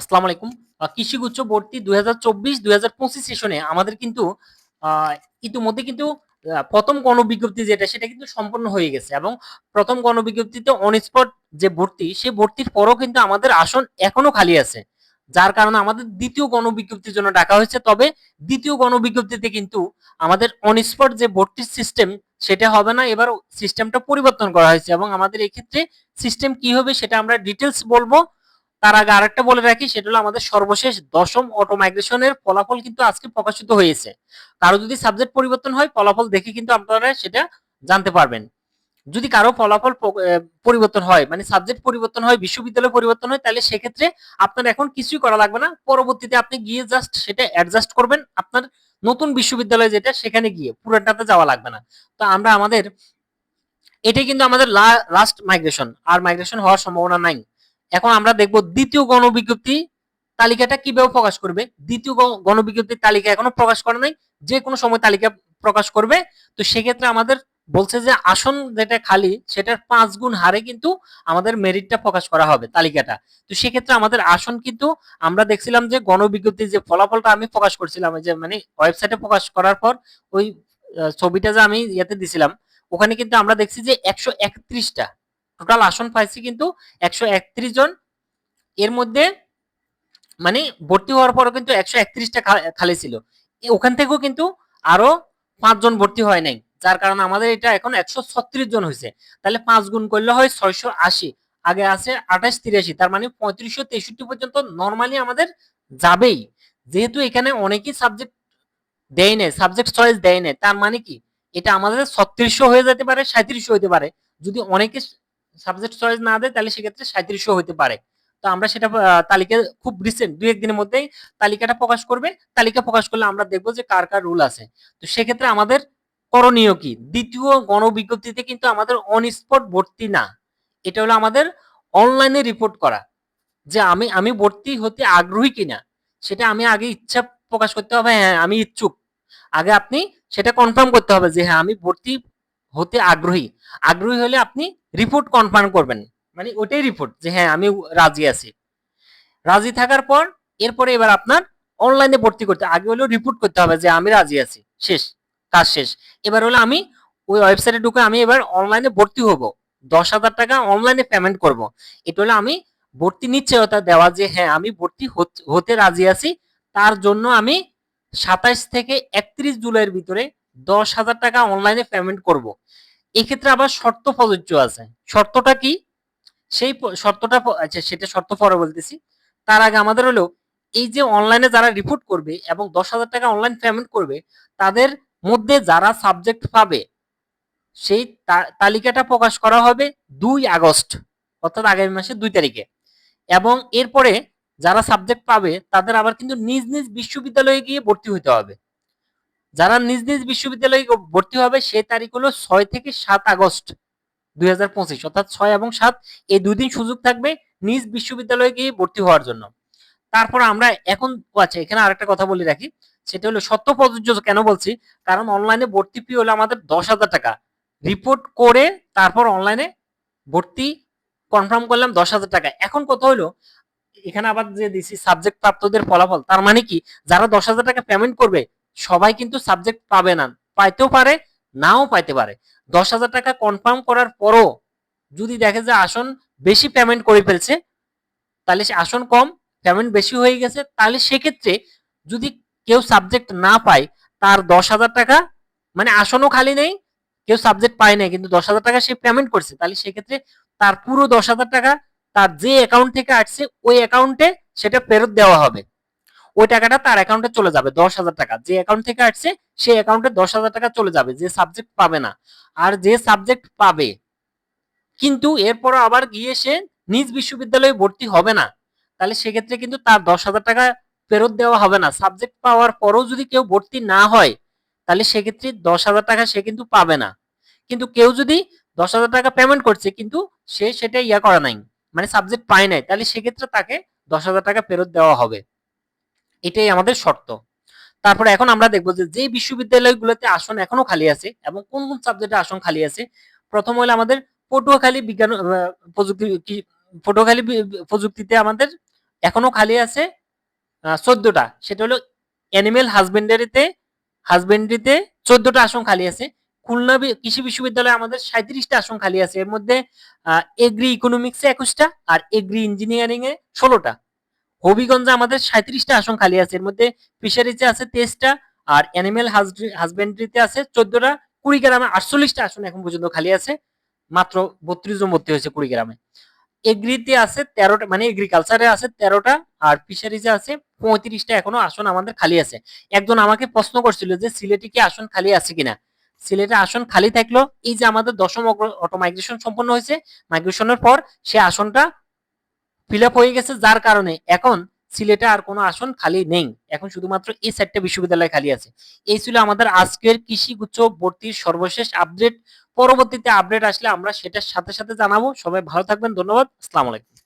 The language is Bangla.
আসসালামু আলাইকুম। আহ, কৃষি গুচ্ছ ভর্তি দুই হাজার চব্বিশ দুই হাজার পঁচিশ সেশনে আমাদের কিন্তু ইতিমধ্যে কিন্তু প্রথম গণবিজ্ঞপ্তি যেটা সেটা কিন্তু সম্পন্ন হয়ে গেছে এবং প্রথম গণবিজ্ঞপ্তিতে অন স্পট যে ভর্তি সেই ভর্তির পরও কিন্তু আমাদের আসন এখনও খালি আছে। যার কারণে আমাদের দ্বিতীয় গণবিজ্ঞপ্তির জন্য ডাকা হয়েছে। তবে দ্বিতীয় গণবিজ্ঞপ্তিতে কিন্তু আমাদের অন স্পট যে ভর্তির সিস্টেম সেটা হবে না। এবার সিস্টেমটা পরিবর্তন করা হয়েছে এবং আমাদের এক্ষেত্রে সিস্টেম কি হবে সেটা আমরা ডিটেলস বলব। তার আগে আরেকটা বলে রাখি, সেটা হলো আমাদের সর্বশেষ দশম অটো মাইগ্রেশনের ফলাফল কিন্তু আজকে প্রকাশিত হয়েছে। কারও যদি সাবজেক্ট পরিবর্তন হয়, ফলাফল দেখে কিন্তু আপনারা সেটা জানতে পারবেন। যদি কারও ফলাফল পরিবর্তন হয় মানে সাবজেক্ট পরিবর্তন হয়, বিশ্ববিদ্যালয় পরিবর্তন হয়, তাহলে সেক্ষেত্রে আপনার এখন কিছুই করা লাগবে না। পরবর্তীতে আপনি গিয়ে জাস্ট সেটা অ্যাডজাস্ট করবেন, আপনার নতুন বিশ্ববিদ্যালয় যেটা, সেখানে গিয়ে। পুরাটাতে যাওয়া লাগবে না। তো আমরা আমাদের, এটাই কিন্তু আমাদের লাস্ট মাইগ্রেশন আর মাইগ্রেশন হওয়ার সম্ভাবনা নাই। এখন আমরা দেখব দ্বিতীয় গণবিজ্ঞপ্তি তালিকাটা কীভাবে প্রকাশ করবে? দ্বিতীয় গণবিজ্ঞপ্তির তালিকা এখনও প্রকাশ করে নাই। যে কোনো সময় তালিকা প্রকাশ করবে। তো সেক্ষেত্রে আমাদের বলছে যে আসন যেটা খালি, সেটার পাঁচ গুণ হারে কিন্তু আমাদের মেরিটটা প্রকাশ করা হবে তালিকাটা। তো সেক্ষেত্রে আমাদের আসন কিন্তু আমরা দেখছিলাম যে গণবিজ্ঞপ্তির যে ফলাফলটা আমি প্রকাশ করছিলাম যে মানে ওয়েবসাইটে প্রকাশ করার পর ওই ছবিটা যে আমি ইয়েতে দিছিলাম, ওখানে কিন্তু আমরা দেখছি যে একশো একত্রিশটা টোটাল আসন পাইছি কিন্তু একশো একত্রিশ জন। এর মধ্যে মানে ভর্তি হওয়ার পরও কিন্তু একশো একত্রিশটা খালি ছিল। ওখান থেকেও কিন্তু আরও পাঁচজন ভর্তি হয় নাই, যার কারণে আমাদের এটা এখন একশো ছত্রিশ জন হয়েছে তাহলে পাঁচ গুণ করলে হয় ছয়শো আশি, আগে আছে আঠাশ তিরাশি, তার মানে পঁয়ত্রিশশো তেষট্টি পর্যন্ত নর্মালি আমাদের যাবেই। যেহেতু এখানে অনেকেই সাবজেক্ট দেয় নেই সাবজেক্ট চয়েস দেয় নেই, তার মানে কি? এটা আমাদের ছত্রিশশো হয়ে যেতে পারে, সাঁত্রিশশো হতে পারে। যদি অনেকে সাবজেক্ট চয়েস না দেয়, তাহলে সেক্ষেত্রে সাঁত্রিশশো হতে পারে। তো আমরা সেটা তালিকা খুব রিসেন্ট দুই একদিনের মধ্যেই তালিকাটা প্রকাশ করবে। তালিকা প্রকাশ করলে আমরা দেখব যে কার কার রুল আছে। তো সেক্ষেত্রে আমাদের করণীয় কি? দ্বিতীয় গণবিজ্ঞপ্তিতে কিন্তু আমাদের অন স্পট ভর্তি না। এটা হলো আমাদের অনলাইনে রিপোর্ট করা। যে আমি আমি ভর্তি হতে আগ্রহী কিনা, সেটা আমি আগে ইচ্ছা প্রকাশ করতে হবে হ্যাঁ আমি ইচ্ছুক। আগে আপনি সেটা কনফার্ম করতে হবে যে হ্যাঁ আমি ভর্তি হতে আগ্রহী। আগ্রহী হলে আপনি রিপোর্ট কনফার্ম করবেন। মানে ওটাই রিপোর্ট যে হ্যাঁ আমি রাজি আছি। রাজি থাকার পর এরপরে এবার আপনার অনলাইনে ভর্তি করতে আগে হলেও রিপোর্ট করতে হবে যে আমি রাজি আছি। শেষ, কাজ শেষ। এবার হলো আমি ওই ওয়েবসাইটে ঢুকে আমি এবার অনলাইনে ভর্তি হব। দশ হাজার টাকা অনলাইনে পেমেন্ট করব। এটা হলো আমি ভর্তি নিশ্চয়তা দেওয়া যে হ্যাঁ আমি ভর্তি হত- রাজি আছি। তার জন্য আমি সাতাইশ থেকে একত্রিশ জুলাইয়ের ভিতরে দশ হাজার টাকা অনলাইনে পেমেন্ট করব। এক্ষেত্রে আবার শর্ত প্রযোজ্য আছে। শর্তটা কি? সেই শর্তটা আচ্ছা সেটা শর্ত পরে বলতেছি। তার আগে আমাদের হলো এই যে অনলাইনে যারা রিপোর্ট করবে এবং দশ হাজার টাকা অনলাইন পেমেন্ট করবে, তাদের মধ্যে যারা সাবজেক্ট পাবে, সেই তালিকাটা প্রকাশ করা হবে দুই আগস্ট, অর্থাৎ আগামী মাসের দুই তারিখে। এবং এরপরে যারা সাবজেক্ট পাবে, তাদের আবার কিন্তু নিজ নিজ বিশ্ববিদ্যালয়ে গিয়ে ভর্তি হতে হবে। যারা নিজ নিজ বিশ্ববিদ্যালয়ে ভর্তি হবে সেই তারিখ হলো ছয় থেকে সাত আগস্ট দুই হাজার পঁচিশ, অর্থাৎ ছয় এবং সাত, এই দুই দিন সুযোগ থাকবে নিজ বিশ্ববিদ্যালয়ে গিয়ে ভর্তি হওয়ার জন্য। তারপর আমরা এখন আচ্ছা এখানে আরেকটা কথা বলে রাখি, সেটা হলো সত্য প্রযোজ্য কেন বলছি? কারণ অনলাইনে ভর্তি ফি হলো আমাদের দশ হাজার টাকা। রিপোর্ট করে তারপর অনলাইনে ভর্তি কনফার্ম করলাম দশ হাজার টাকা। এখন কত হলো, এখানে আবার যে দিছি সাবজেক্ট প্রাপ্তদের ফলাফল, তার মানে কি? যারা দশ হাজার টাকা পেমেন্ট করবে সবাই কিন্তু সাবজেক্ট পাবে না। পাইতেও পারে, নাও পাইতে পারে। দশ হাজার টাকা কনফার্ম করার পরও যদি দেখে যে আসন বেশি পেমেন্ট করে ফেলছে, তাহলে সে আসন কম পেমেন্ট বেশি হয়ে গেছে, তাহলে সেক্ষেত্রে যদি কেউ সাবজেক্ট না পায়, তার দশ হাজার টাকা মানে আসনও খালি নেই, কেউ সাবজেক্ট পায় না কিন্তু দশ হাজার টাকা সে পেমেন্ট করছে, তাহলে সেক্ষেত্রে তার পুরো দশ হাজার টাকা তার যে অ্যাকাউন্ট থেকে আসছে, ওই অ্যাকাউন্টে সেটা ফেরত দেওয়া হবে। ওই টাকাটা তার অ্যাকাউন্টে চলে যাবে, দশ হাজার টাকা। যে অ্যাকাউন্ট থেকে আসছে, সেই অ্যাকাউন্টে দশ হাজার টাকা চলে যাবে, যে সাবজেক্ট পাবে না। আর যে সাবজেক্ট পাবে, কিন্তু এরপর আবার গিয়ে সে নিজ বিশ্ববিদ্যালয়ে ভর্তি হবে না, তাহলে সেক্ষেত্রে কিন্তু তার দশ হাজার টাকা ফেরত দেওয়া হবে না। সাবজেক্ট পাওয়ার পরও যদি কেউ ভর্তি না হয়, তাহলে সেক্ষেত্রে দশ হাজার টাকা সে কিন্তু পাবে না। কিন্তু কেউ যদি দশ হাজার টাকা পেমেন্ট করছে, কিন্তু সে সেটা ইয়া করা নাই মানে সাবজেক্ট পায় নাই, তাহলে সেক্ষেত্রে তাকে দশ হাজার টাকা ফেরত দেওয়া হবে। এটাই আমাদের শর্ত। তারপরে এখন আমরা দেখব যে যে বিশ্ববিদ্যালয়গুলোতে আসন এখনও খালি আছে এবং কোন কোন সাবজেক্টে আসন খালি আছে, প্রথম হলো আমাদের পটুয়াখালী বিজ্ঞান প্রযুক্তি পটুয়াখালী প্রযুক্তিতে আমাদের এখনও খালি আছে চোদ্দটা। সেটা হলো অ্যানিমেল হাজবেন্ডারিতে হাজবেন্ডারিতে চোদ্দটা আসন খালি আছে। খুলনা কৃষি বিশ্ববিদ্যালয়ে আমাদের সাঁত্রিশটা আসন খালি আছে। এর মধ্যে এগ্রি ইকোনমিক্সে একুশটা আর এগ্রি ইঞ্জিনিয়ারিং এ ষোলোটা। হবিগঞ্জে আমাদের সাঁত্রিশটা আসন খালি আছে। এর মধ্যে ফিশারিজে আছে তেইশটা আর অ্যানিমেল হাজবেন্ডারিতে আছে চোদ্দটা। কুড়িগ্রামে আটচল্লিশটা আসন এখন পর্যন্ত খালি আছে। মাত্র বত্রিশ জন ভর্তি হয়েছে কুড়িগ্রামে। এগ্রিতে আছে তেরোটা মানে এগ্রিকালচারে আছে তেরোটা আর ফিশারিজে আছে পঁয়ত্রিশটা এখনও আসন আমাদের খালি আছে। একজন আমাকে প্রশ্ন করছিল যে সিলেটে কি আসন খালি আছে কিনা? সিলেটে আসন খালি থাকল এই যে আমাদের দশম অটো মাইগ্রেশন সম্পন্ন হয়েছে। মাইগ্রেশনের পর সে আসনটা ফিল হয়ে গেছে, যার কারণে এখন সিলেটে আর কোনো আসন খালি নেই। এখন শুধুমাত্র এই চারটা বিশ্ববিদ্যালয় খালি আছে। এই ছিল আমাদের আজকের কৃষি গুচ্ছ ভর্তির সর্বশেষ আপডেট পরবর্তীতে আপডেট আসলে আমরা সেটার সাথে সাথে জানাব। সবাই ভালো থাকবেন, ধন্যবাদ। আসসালামু আলাইকুম।